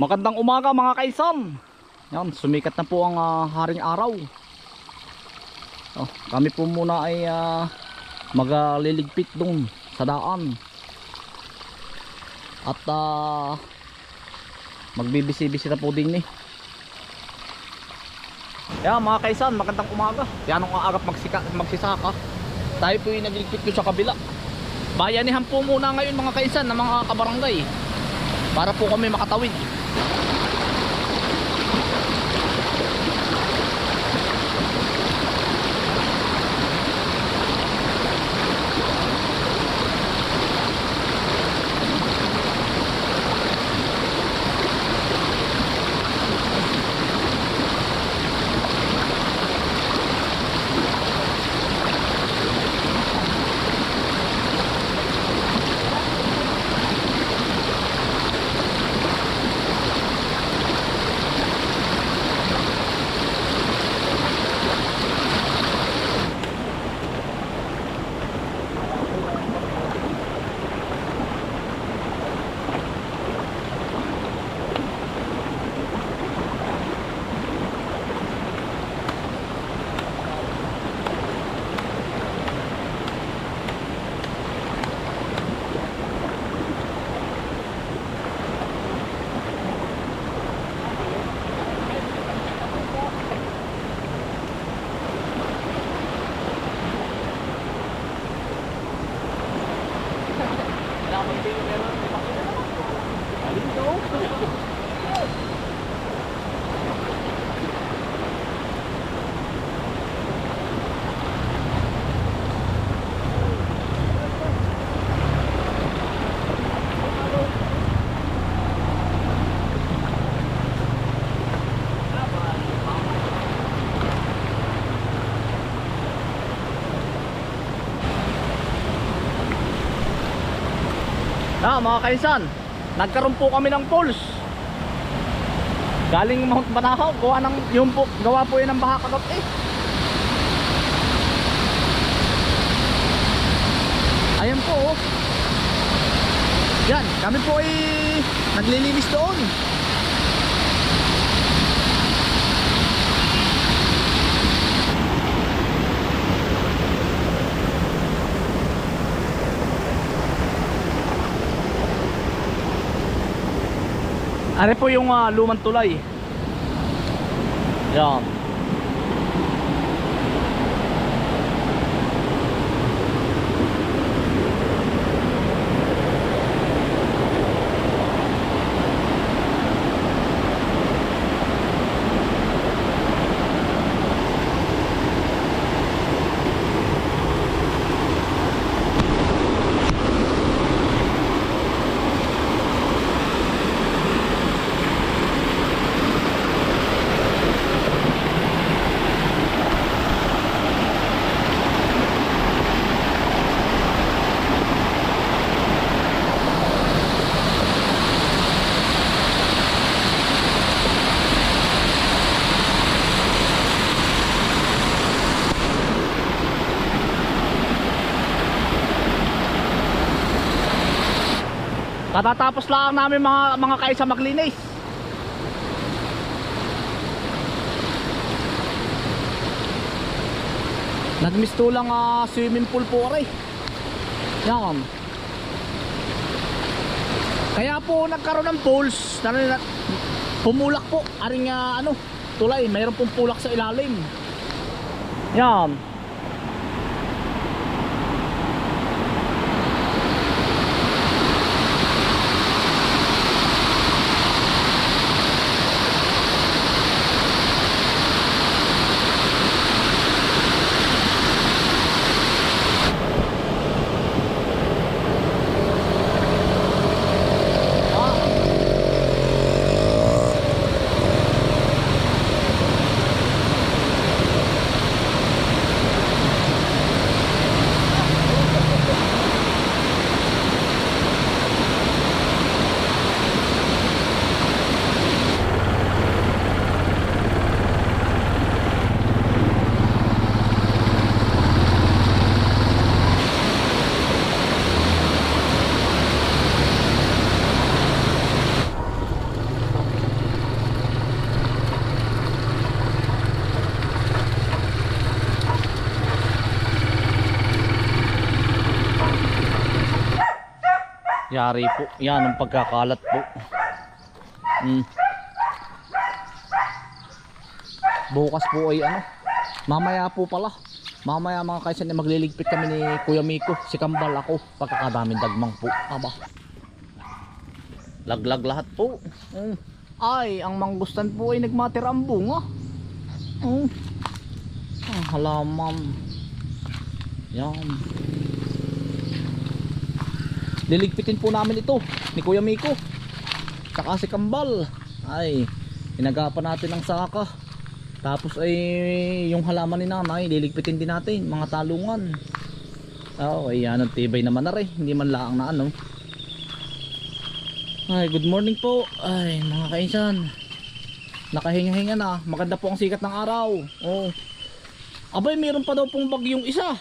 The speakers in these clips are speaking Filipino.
Magandang umaga mga kaisan. Yan, sumikat na po ang ah, haring araw. Oh, kami po muna ay uh, magliligpit doon sa daan. At uh, magbibisi-bisi na po din eh. Yan mga kaisan, magandang umaga. Yan ang aarap magsika, magsisaka. Tayo po yung nagligpit ko sa kabila. Bayanihan po muna ngayon mga kaisan ng mga kabarangay. Para po kami makatawid. Na mga kaisan, nagkaroon po kami ng pulse. Galing Mount Banahaw, gawa ng yung po, gawa po 'yan ng baha kagabi. Eh. Ayan po. oh. Yan, kami po ay naglilinis doon. Ano po yung ah, lumang tulay? Yan. Katatapos lang namin mga mga kaisa maglinis. Nagmisto lang ah, swimming pool po rin. Yan. Kaya po nagkaroon ng pools na, pumulak po. Aring ah, ano, tulay, mayroon pong pulak sa ilalim. Yan. Yari po. Yan ang pagkakalat po. Mm. Bukas po ay ano. Mamaya po pala. Mamaya mga kaisan ay magliligpit kami ni Kuya Miko. Si Kambal ako. Pagkakadaming dagmang po. Aba. Laglag lahat po. Mm. Ay, ang manggustan po ay nagmatira ang bunga. Mm. Ang halaman. Yan. Liligpitin po namin ito ni Kuya Miko. Tsaka si Kambal. Ay, inagapan natin ng saka. Tapos ay yung halaman ni nanay, liligpitin din natin, mga talungan. Oo, ay yan ang tibay naman na rin. Hindi man laang na ano. Ay, good morning po. Ay, mga kainsan. Nakahinga-hinga na. Maganda po ang sikat ng araw. Oh. Abay, meron pa daw pong bagyong isa.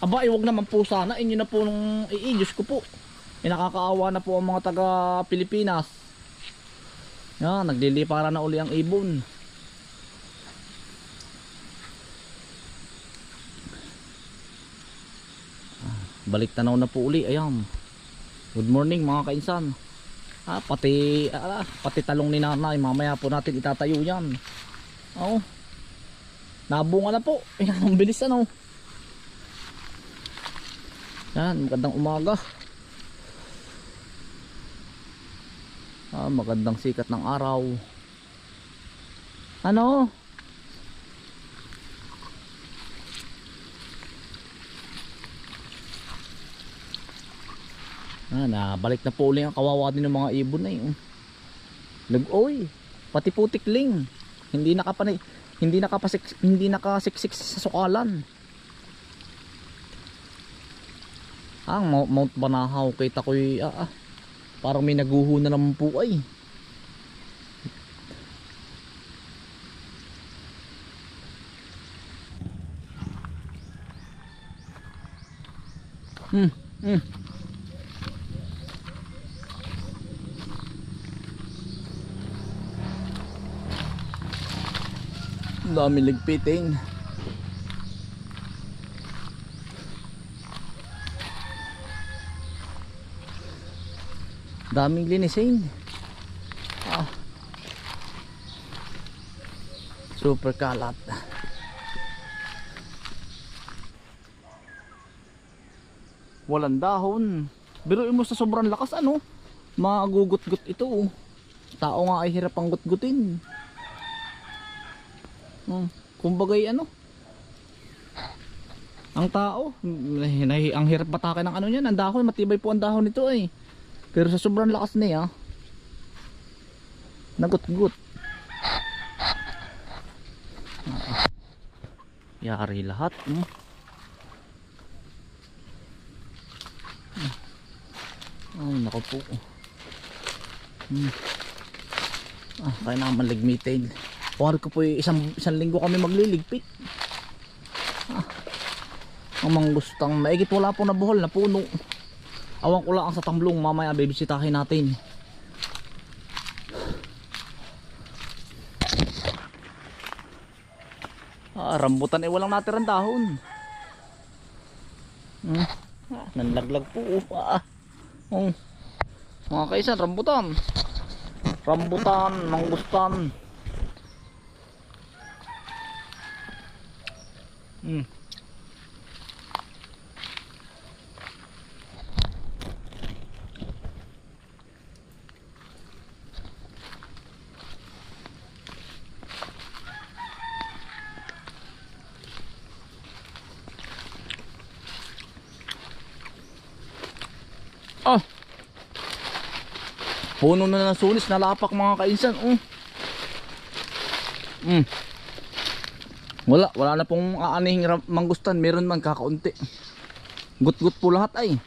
Aba, ay wag naman po sana. Inyo na po nung i-Diyos ko po. May nakakaawa na po ang mga taga Pilipinas. Yan, naglilipara na uli ang ibon. Ah, Balik tanaw na po uli. Ayan. Good morning mga kainsan. Ah, pati ah, pati talong ni nanay. Mamaya po natin itatayo yan. Oo. Nabunga na po. Ayan, ang bilis ano. Yan, magandang umaga. Ah, magandang sikat ng araw. Ano? Ah, nabalik na po uli ang kawawa din ng mga ibon na yun. Nag-oy. Pati putikling. Hindi nakapanay hindi nakapasik hindi nakasiksik sa sukalan. Ang Mount, Mount Banahaw kita ko'y ah, ah, parang may naguho na naman po ay. Hmm, hmm. Dami ligpitin. Daming linisin. Ah. Super kalat. Walang dahon. Biruin mo sa sobrang lakas ano. Magugut-gut ito. oh. Tao nga ay hirap ang gut-gutin. Hmm. Kumbagay ano. Ang tao, eh, nahi- ang hirap batakin ng ano niyan, ang dahon, matibay po ang dahon nito eh. Pero sa sobrang lakas niya, nagut-gut. Ah, Yari lahat. Hmm. Ay, nako po. Hmm. Ah, kaya naman ligmitin. Kuwari ko po isang, isang linggo kami magliligpit. Ah, ang manggustang maigit wala po na buhol na puno. Awan ko lang sa tamblong mamaya bibisitahin natin. Ah, rambutan eh walang natirang dahon. Hmm. Ah, nanlaglag po. Ah. Oh. Mga kaisan, rambutan. Rambutan, mangustan. Hmm. Puno na ng sunis, nalapak mga kainsan. Oh. Mm. Wala, wala na pong aanihing mangustan. Meron man kakaunti. Gut-gut po lahat ay.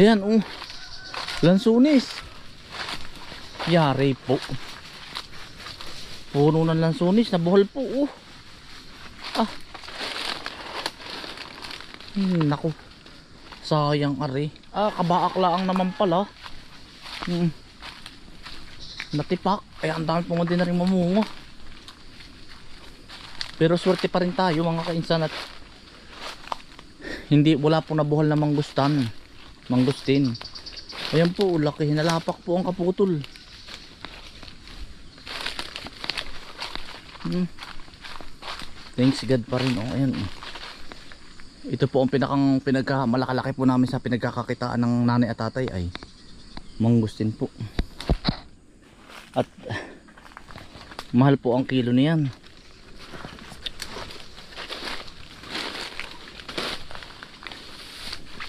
Ayan, oh. Lansunis. Yari po. Puno ng lansunis, nabuhol po, oh. Ah. Hmm, naku. Sayang ari. Ah, kabaak lang naman pala. Hmm. Natipak. Ay, ang dami pong na rin mamunga. Pero swerte pa rin tayo mga kainsan at hindi wala pong nabuhol na manggustan. Mangustin. Ayan po, laki. Nalapak po ang kaputol. Hmm. Thanks God pa rin. Oh, ayan. Ito po ang pinakang pinagka malakalaki po namin sa pinagkakakitaan ng nanay at tatay ay mangustin po. At mahal po ang kilo niyan.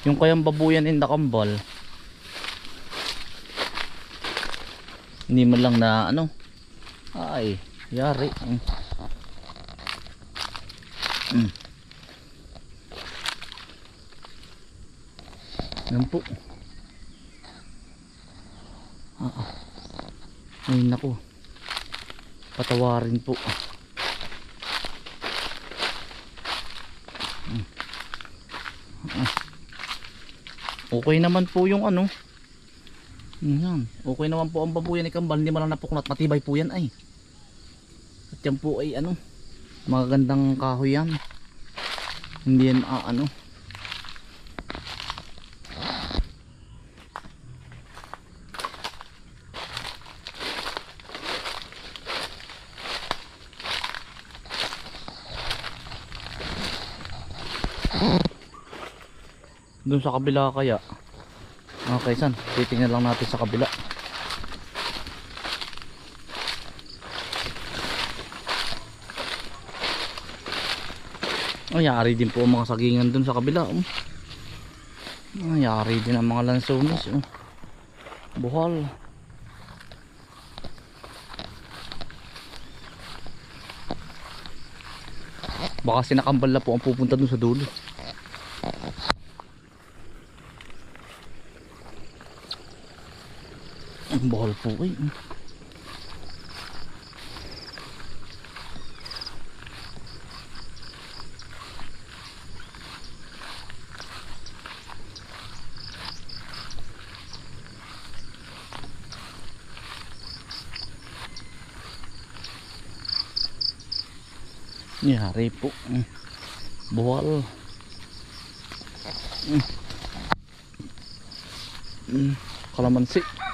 Yung kayang babuyan in the kambal hindi man lang na ano ay yari mm. Mm. yan po ah, ah. ay naku patawarin po Mm. Ah. okay naman po yung ano yan. Okay naman po ang babuyan ni Kambal. Hindi napuklat. Matibay po yan ay. At yan po ay ano. Magagandang kahoy yan. Hindi yan ah, ano. Doon sa kabila kaya. Okay, san? Titingnan lang natin sa kabila. Ay, yari din po ang mga sagingan dun sa kabila. Oh. Ay, yari din ang mga lansones. Oh. Buhal. Baka sinakambal na po ang pupunta dun sa dulo. Ang bahal po eh. Yari po. Mm. Buwal. Mm. Mm. Kalamansi.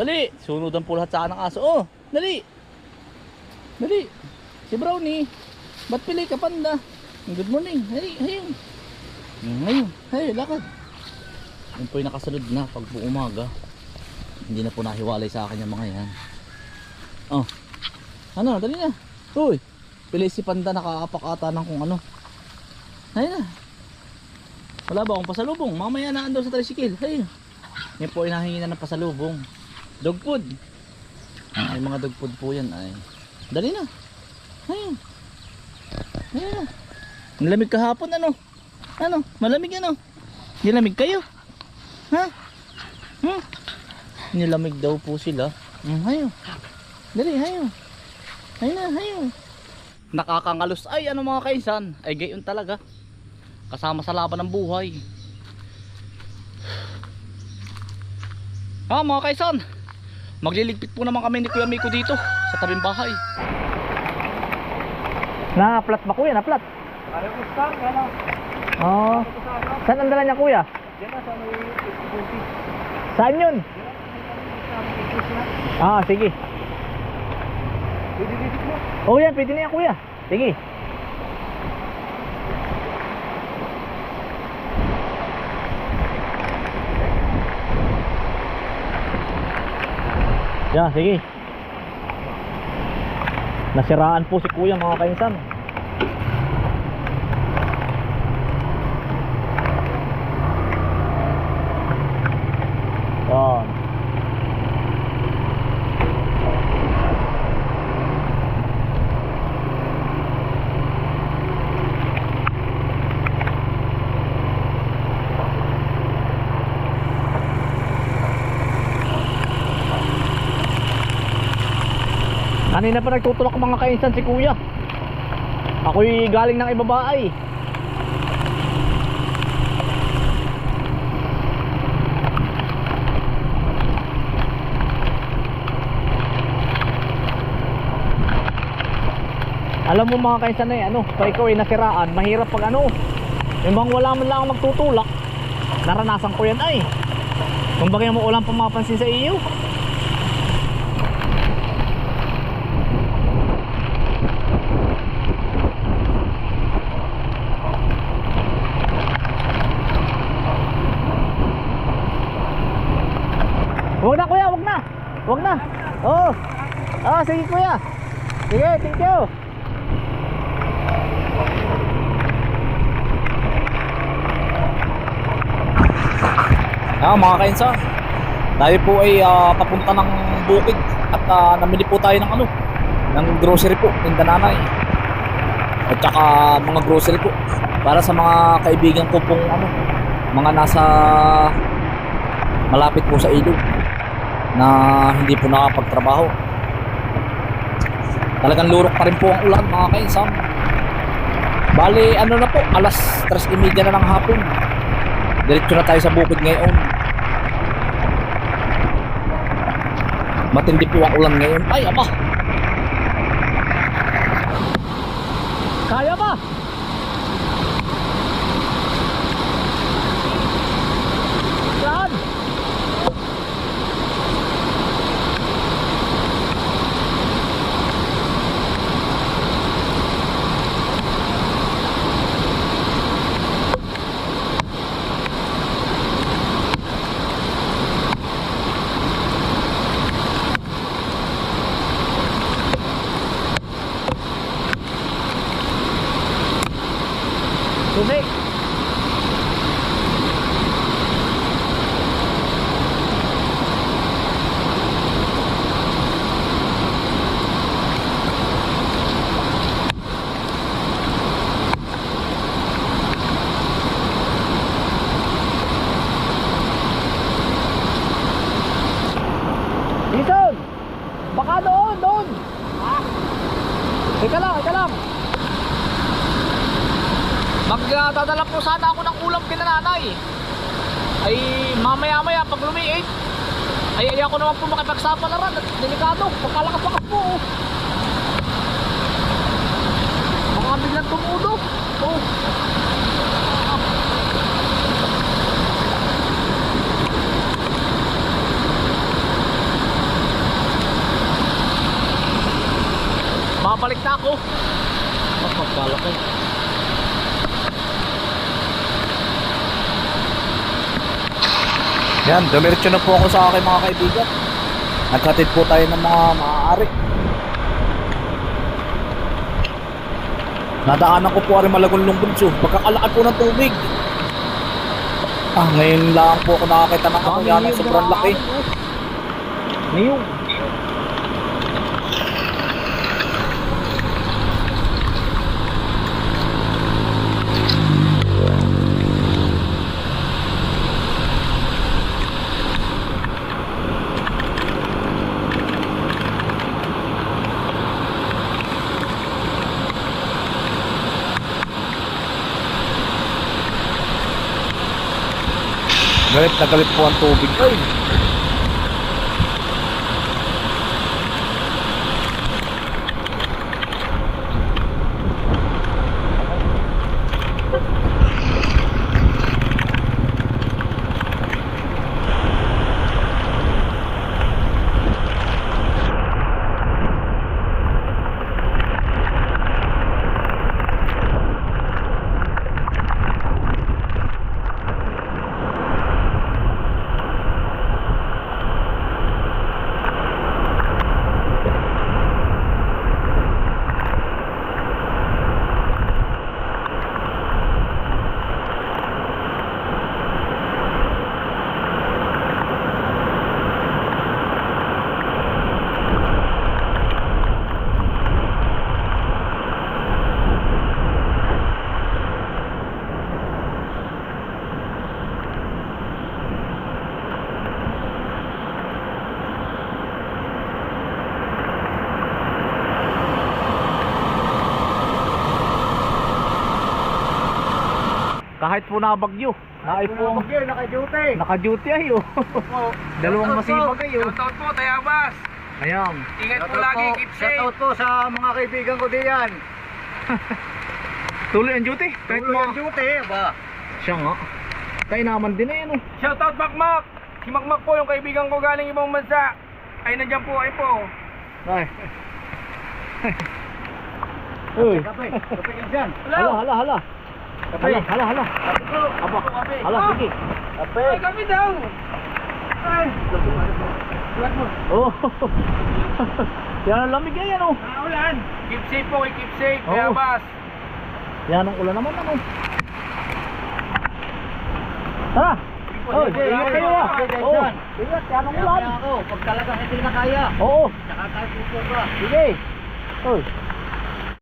Dali! Sunudan po lahat sa anak aso. Oh! Dali! Dali! Si Brownie! Ba't pili ka panda? Good morning! Hey! Hey! Ngayon! Hey! Lakad! Yan po yung nakasunod na pag po umaga. Hindi na po nahiwalay sa akin yung mga yan. Oh! Ano? Dali na! Uy! Pili si panda nakaapak ata ng kung ano. Ayun na! Wala ba akong pasalubong? Mamaya na andun sa tricycle. Ayun! Yan po inahingi na ng pasalubong. Dog food. Ay mga dog food po yan ay. Dali na. Ayun. Ayun na. Malamig kahapon ano? Ano? Malamig ano? Nilamig kayo? Ha? Hmm? Nilamig daw po sila. Hmm, hayo. Dali, hayo. Hayo na, hayo. Nakakangalos ay ano mga kaisan. Ay gayon talaga. Kasama sa laban ng buhay. Ah mga kaisan. Magliligpit po naman kami ni Kuya Miko dito sa tabing bahay. Na-flat ba kuya? Na-flat? Ayaw ko start, ano? Oo. Saan ang dala niya kuya? Yan na sa may. Saan yun? Ah, sige. Pwede dito mo. Oh yan, pwede na yan kuya. Sige. Yan, sige. Nasiraan po si kuya mga kainsan. Yan. Kanina pa nagtutulak mga kainsan si kuya. Ako'y galing ng ibabaay. Alam mo mga kainsan na eh, ano, pag ikaw ay nasiraan, mahirap pag ano, yung bang wala man lang magtutulak, Naranasan ko yan ay. Kung bagay mo ulang pumapansin sa iyo. Huwag na kuya, huwag na. Huwag na. Oo. Oh. Ah, sige kuya. Sige, thank you. Ah, mga kainsa. Tayo po ay ah, papunta ng bukid at ah, namili po tayo ng ano, ng grocery po, tindananay. At saka mga grocery po para sa mga kaibigan ko pong ano, mga nasa malapit po sa ilog na hindi po nakapagtrabaho. Talagang lurok pa rin po ang ulan mga kainsan. Bali ano na po, alas 3.30 na ng hapon. Diretso na tayo sa bukid ngayon. Matindi po ang ulan ngayon. Ay, ama! Kaya ba? Saan? Susi! Listen! Baka doon, doon! Ika lang, ika lang! Magdadala po sana ako ng ulam kina nanay. Ay mamaya maya pag lumiit. Ay ay ako naman po makipagsapalaran at delikado. Pagkalakas-lakas po. Oh. Baka biglang tumudo. Oh. Babalik na ako. Mas magkalaki. Yan, dumiretso na po ako sa aking mga kaibigan. Nagkatid po tayo ng mga maaari. Nadaanan ko po rin malagong lungbunso. Pagkakalakad po ng tubig. Ah, ngayon lang po ako nakakita ng ako yan ng sobrang laki. Niyong. Galit na galit po ang tubig. Ay! Kahit po nabagyo. Ay po ang Okay, naka-duty. naka-duty ay oh. Dalawang masipag ay oh. Shoutout po, Tayabas. Ayan. Ingat po lagi, keep safe. Shoutout po sa mga kaibigan ko diyan. Tuloy ang duty. Kahit Tuloy ang duty, ba? Siya nga. Kaya naman din eh, ano. Shoutout Makmak! Si Makmak po, yung kaibigan ko galing ibang bansa. Ay, nandiyan po, ay po. Ay. Uy. Kape, kape ka dyan. Hala, hala, hala. Hala, hala, hala. Aba, Kape. hala, Ah! sige. Ay, kami daw! Ay! Oh. Yan lamig yan, ano. Naulan! Keep safe po, eh, keep safe. Oo. Kaya bas. Yan ang ulan naman, ano. Tara. Sige, ingat kayo ah. dyan. Ingat, yan ang ulan. pag talagang hindi na kaya, Oo. saka tayo pupunta. Sige. Oy.